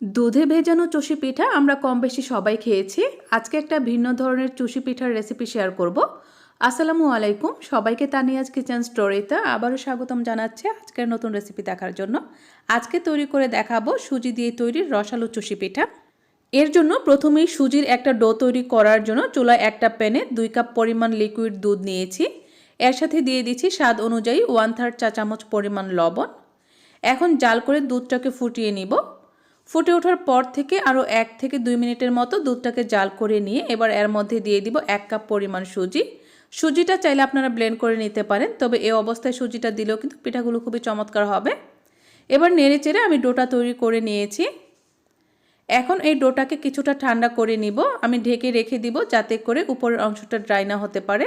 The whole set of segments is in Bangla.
দুধে ভেজানো চষি পিঠা আমরা কম বেশি সবাই খেয়েছি। আজকে একটা ভিন্ন ধরনের চষি পিঠার রেসিপি শেয়ার করব। আসসালামু আলাইকুম। সবাইকে তানিয়াজ কিচেন স্টোরিতে আবারও স্বাগতম জানাচ্ছে আজকের নতুন রেসিপি দেখার জন্য। আজকে তৈরি করে দেখাবো সুজি দিয়ে তৈরি রসালো চষি পিঠা। এর জন্য প্রথমেই সুজির একটা ডো তৈরি করার জন্য চুলায় একটা প্যানে দুই কাপ পরিমাণ লিকুইড দুধ নিয়েছি। এর সাথে দিয়ে দিচ্ছি স্বাদ অনুযায়ী ওয়ান থার্ড চা চামচ পরিমাণ লবণ। এখন জাল করে দুধটাকে ফুটিয়ে নিব। ফুটে ওঠার পর থেকে আরও এক থেকে দুই মিনিটের মতো দুধটাকে জাল করে নিয়ে এবার এর মধ্যে দিয়ে দিব এক কাপ পরিমাণ সুজি। সুজিটা চাইলে আপনারা ব্লেন্ড করে নিতে পারেন, তবে এই অবস্থায় সুজিটা দিলেও কিন্তু পিঠাগুলো খুবই চমৎকার হবে। এবার নেড়ে চেড়ে আমি ডোটা তৈরি করে নিয়েছি। এখন এই ডোটাকে কিছুটা ঠান্ডা করে নিব। আমি ঢেকে রেখে দিব যাতে করে উপরের অংশটা ড্রাই না হতে পারে।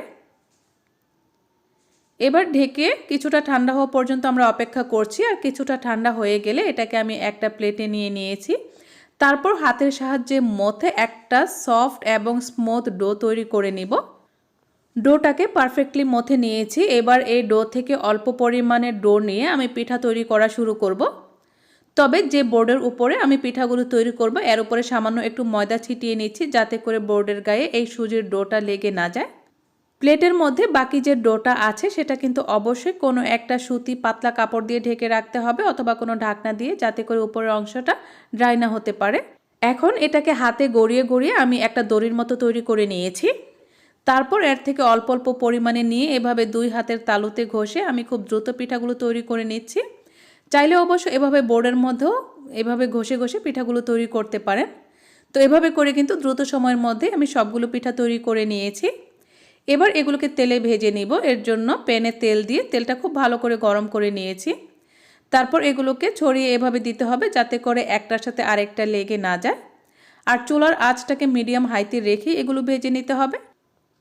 এবার ঢেকে কিছুটা ঠান্ডা হওয়া পর্যন্ত আমরা অপেক্ষা করছি আর কিছুটা ঠান্ডা হয়ে গেলে এটাকে আমি একটা প্লেটে নিয়ে নিয়েছি। তারপর হাতের সাহায্যে মথে একটা সফট এবং স্মুথ ডো তৈরি করে নিব। ডোটাকে পারফেক্টলি মথে নিয়েছি। এবার এই ডো থেকে অল্প পরিমাণে ডো নিয়ে আমি পিঠা তৈরি করা শুরু করব। তবে যে বোর্ডের উপরে আমি পিঠাগুলো তৈরি করব, এর উপরে সামান্য একটু ময়দা ছিটিয়ে নিচ্ছি যাতে করে বোর্ডের গায়ে এই সুজির ডোটা লেগে না যায়। প্লেটের মধ্যে বাকি যে ডোটা আছে, সেটা কিন্তু অবশ্যই কোনো একটা সুতি পাতলা কাপড় দিয়ে ঢেকে রাখতে হবে অথবা কোনো ঢাকনা দিয়ে যাতে করে উপরের অংশটা ড্রাই না হতে পারে। এখন এটাকে হাতে গড়িয়ে গড়িয়ে আমি একটা দড়ির মতো তৈরি করে নিয়েছি। তারপর এর থেকে অল্প অল্প পরিমাণে নিয়ে এভাবে দুই হাতের তালুতে ঘষে আমি খুব দ্রুত পিঠাগুলো তৈরি করে নিচ্ছি। চাইলে অবশ্য এভাবে বোর্ডের মধ্যেও এভাবে ঘষে ঘষে পিঠাগুলো তৈরি করতে পারেন। তো এভাবে করে কিন্তু দ্রুত সময়ের মধ্যে আমি সবগুলো পিঠা তৈরি করে নিয়েছি। এবার এগুলোকে তেলে ভেজে নিব। এর জন্য প্যানে তেল দিয়ে তেলটা খুব ভালো করে গরম করে নিয়েছি। তারপর এগুলোকে ছড়িয়ে এভাবে দিতে হবে যাতে করে একটার সাথে আরেকটা লেগে না যায়। আর চুলার আঁচটাকে মিডিয়াম হাইতে রেখে এগুলো ভেজে নিতে হবে।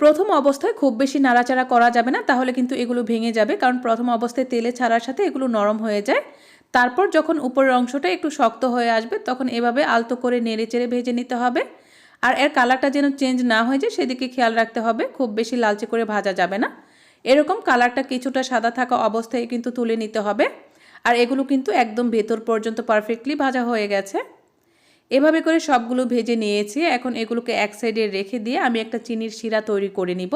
প্রথম অবস্থায় খুব বেশি নাড়াচাড়া করা যাবে না, তাহলে কিন্তু এগুলো ভেঙে যাবে। কারণ প্রথম অবস্থায় তেলে ছাড়ার সাথে এগুলো নরম হয়ে যায়। তারপর যখন উপরের অংশটা একটু শক্ত হয়ে আসবে, তখন এভাবে আলতো করে নেড়ে চেড়ে ভেজে নিতে হবে। আর এর কালারটা যেন চেঞ্জ না হয়ে যায়, সেদিকে খেয়াল রাখতে হবে। খুব বেশি লালচে করে ভাজা যাবে না। এরকম কালারটা কিছুটা সাদা থাকা অবস্থায় কিন্তু তুলে নিতে হবে। আর এগুলো কিন্তু একদম ভেতর পর্যন্ত পারফেক্টলি ভাজা হয়ে গেছে। এভাবে করে সবগুলো ভেজে নিয়েছি। এখন এগুলোকে এক সাইডে রেখে দিয়ে আমি একটা চিনির শিরা তৈরি করে নিব।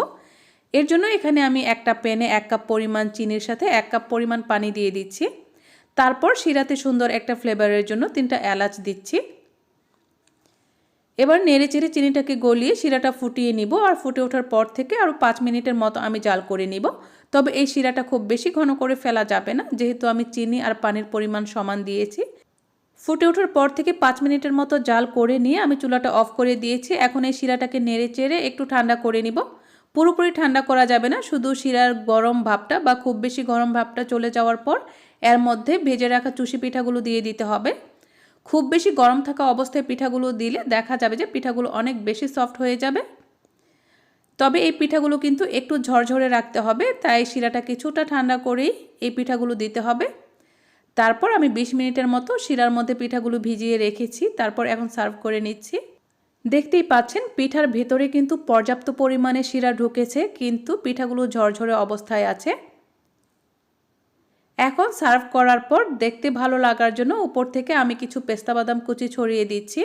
এর জন্য এখানে আমি একটা প্যানে এক কাপ পরিমাণ চিনির সাথে এক কাপ পরিমাণ পানি দিয়ে দিচ্ছি। তারপর শিরাতে সুন্দর একটা ফ্লেভারের জন্য তিনটা এলাচ দিচ্ছি। এবার নেড়ে চেড়ে চিনিটাকে গলিয়ে শিরাটা ফুটিয়ে নিব আর ফুটে ওঠার পর থেকে আরও পাঁচ মিনিটের মতো আমি জাল করে নিব। তবে এই শিরাটা খুব বেশি ঘন করে ফেলা যাবে না, যেহেতু আমি চিনি আর পানির পরিমাণ সমান দিয়েছি। ফুটে ওঠার পর থেকে পাঁচ মিনিটের মতো জাল করে নিয়ে আমি চুলাটা অফ করে দিয়েছি। এখন এই শিরাটাকে নেড়ে চেড়ে একটু ঠান্ডা করে নিব। পুরোপুরি ঠান্ডা করা যাবে না, শুধু শিরার গরম ভাবটা বা খুব বেশি গরম ভাবটা চলে যাওয়ার পর এর মধ্যে ভেজে রাখা চুষি পিঠাগুলো দিয়ে দিতে হবে। খুব বেশি গরম থাকা অবস্থায় পিঠাগুলো দিলে দেখা যাবে যে পিঠাগুলো অনেক বেশি সফট হয়ে যাবে। তবে এই পিঠাগুলো কিন্তু একটু ঝরঝরে রাখতে হবে, তাই শিরাটা কিছুটা ঠান্ডা করেই এই পিঠাগুলো দিতে হবে। তারপর আমি ২০ মিনিটের মতো শিরার মধ্যে পিঠাগুলো ভিজিয়ে রেখেছি, তারপর এখন সার্ভ করে নিচ্ছি। দেখতেই পাচ্ছেন, পিঠার ভেতরে কিন্তু পর্যাপ্ত পরিমাণে শিরা ঢুকেছে, কিন্তু পিঠাগুলো ঝরঝরে অবস্থায় আছে। এখন সার্ভ করার পর দেখতে ভালো লাগার জন্য উপর থেকে আমি কিছু পেস্তা বাদাম কুচি ছড়িয়ে দিচ্ছি।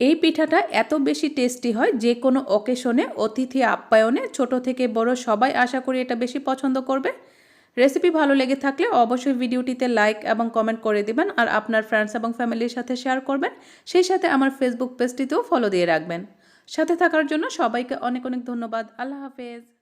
এই পিঠাটা এত বেশি টেস্টি হয় যে কোনো অকেশনে অতিথি আপ্যায়নে, ছোট থেকে বড় সবাই আশা করি এটা বেশি পছন্দ করবে। রেসিপি ভালো লেগে থাকলে অবশ্যই ভিডিওটিতে লাইক এবং কমেন্ট করে দিবেন আর আপনার ফ্রেন্ডস এবং ফ্যামিলির সাথে শেয়ার করবেন। সেই সাথে আমার ফেসবুক পেজটিতেও ফলো দিয়ে রাখবেন। সাথে থাকার জন্য সবাইকে অনেক অনেক ধন্যবাদ। আল্লাহ হাফেজ।